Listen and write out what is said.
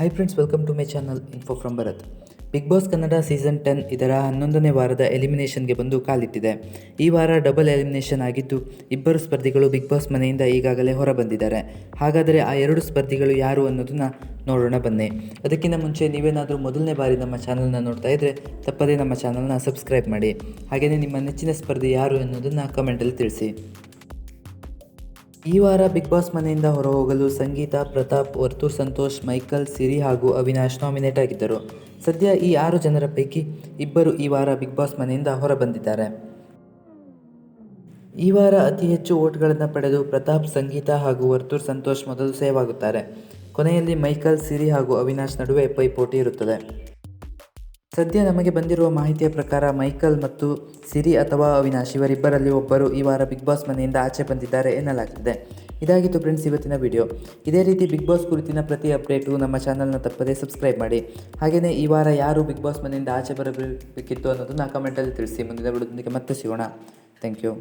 Hi friends welcome to my channel info from Bharath Bigg Boss Kannada season ten ಇದರ ಹನ್ನೊಂದನೇ ವಾರದ ಎಲಿಮಿನೇಷನ್ಗೆ ಬಂದು ಕಾಲಿಟ್ಟಿದೆ. ಈ ವಾರ ಡಬಲ್ ಎಲಿಮಿನೇಷನ್ ಆಗಿದ್ದು, ಇಬ್ಬರು ಸ್ಪರ್ಧಿಗಳು ಬಿಗ್ ಬಾಸ್ ಮನೆಯಿಂದ ಈಗಾಗಲೇ ಹೊರಬಂದಿದ್ದಾರೆ. ಹಾಗಾದರೆ ಆ ಎರಡು ಸ್ಪರ್ಧಿಗಳು ಯಾರು ಅನ್ನೋದನ್ನು ನೋಡೋಣ ಬನ್ನಿ. ಅದಕ್ಕಿಂತ ಮುಂಚೆ ನೀವೇನಾದರೂ ಮೊದಲನೇ ಬಾರಿ ನಮ್ಮ ಚಾನಲ್ನ ನೋಡ್ತಾ ಇದ್ದರೆ ತಪ್ಪದೇ ನಮ್ಮ ಚಾನಲ್ನ ಸಬ್ಸ್ಕ್ರೈಬ್ ಮಾಡಿ. ಹಾಗೆಯೇ ನಿಮ್ಮ ನೆಚ್ಚಿನ ಸ್ಪರ್ಧಿ ಯಾರು ಅನ್ನೋದನ್ನು ಕಮೆಂಟಲ್ಲಿ ತಿಳಿಸಿ. ಈ ವಾರ ಬಿಗ್ ಬಾಸ್ ಮನೆಯಿಂದ ಹೊರಹೋಗಲು ಸಂಗೀತ, ಪ್ರತಾಪ್ ವರ್ತೂರ್ ಸಂತೋಷ್, ಮೈಕಲ್, ಸಿರಿ ಹಾಗೂ ಅವಿನಾಶ್ ನಾಮಿನೇಟ್ ಆಗಿದ್ದರು. ಸದ್ಯ ಈ ಆರು ಜನರ ಪೈಕಿ ಇಬ್ಬರು ಈ ವಾರ ಬಿಗ್ ಬಾಸ್ ಮನೆಯಿಂದ ಹೊರಬಂದಿದ್ದಾರೆ. ಈ ವಾರ ಅತಿ ಹೆಚ್ಚು ಓಟ್ಗಳನ್ನು ಪಡೆದು ಪ್ರತಾಪ್, ಸಂಗೀತ ಹಾಗೂ ವರ್ತೂರ್ ಸಂತೋಷ್ ಮೊದಲು ಸೇವ್ ಆಗುತ್ತಾರೆ. ಕೊನೆಯಲ್ಲಿ ಮೈಕಲ್, ಸಿರಿ ಹಾಗೂ ಅವಿನಾಶ್ ನಡುವೆ ಪೈಪೋಟಿ ಇರುತ್ತದೆ. ಸದ್ಯ ನಮಗೆ ಬಂದಿರುವ ಮಾಹಿತಿಯ ಪ್ರಕಾರ ಮೈಕಲ್ ಮತ್ತು ಸಿರಿ ಅಥವಾ ಅವಿನಾಶ್ ಇವರಿಬ್ಬರಲ್ಲಿ ಒಬ್ಬರು ಈ ವಾರ ಬಿಗ್ ಬಾಸ್ ಮನೆಯಿಂದ ಆಚೆ ಬಂದಿದ್ದಾರೆ ಎನ್ನಲಾಗಿದೆ ಇದಾಗಿತ್ತು ಫ್ರೆಂಡ್ಸ್ ಇವತ್ತಿನ ವಿಡಿಯೋ. ಇದೇ ರೀತಿ ಬಿಗ್ ಬಾಸ್ ಕುರಿತಿನ ಪ್ರತಿ ಅಪ್ಡೇಟು ನಮ್ಮ ಚಾನಲ್ನ ತಪ್ಪದೇ ಸಬ್ಸ್ಕ್ರೈಬ್ ಮಾಡಿ. ಹಾಗೆಯೇ ಈ ವಾರ ಯಾರು ಬಿಗ್ ಬಾಸ್ ಮನೆಯಿಂದ ಆಚೆ ಬರಬೇಕಿತ್ತು ಅನ್ನೋದನ್ನು ಕಮೆಂಟಲ್ಲಿ ತಿಳಿಸಿ. ಮುಂದಿನ ವಿಡಿಯೋದೊಂದಿಗೆ ಮತ್ತೆ ಸಿಗೋಣ. Thank you.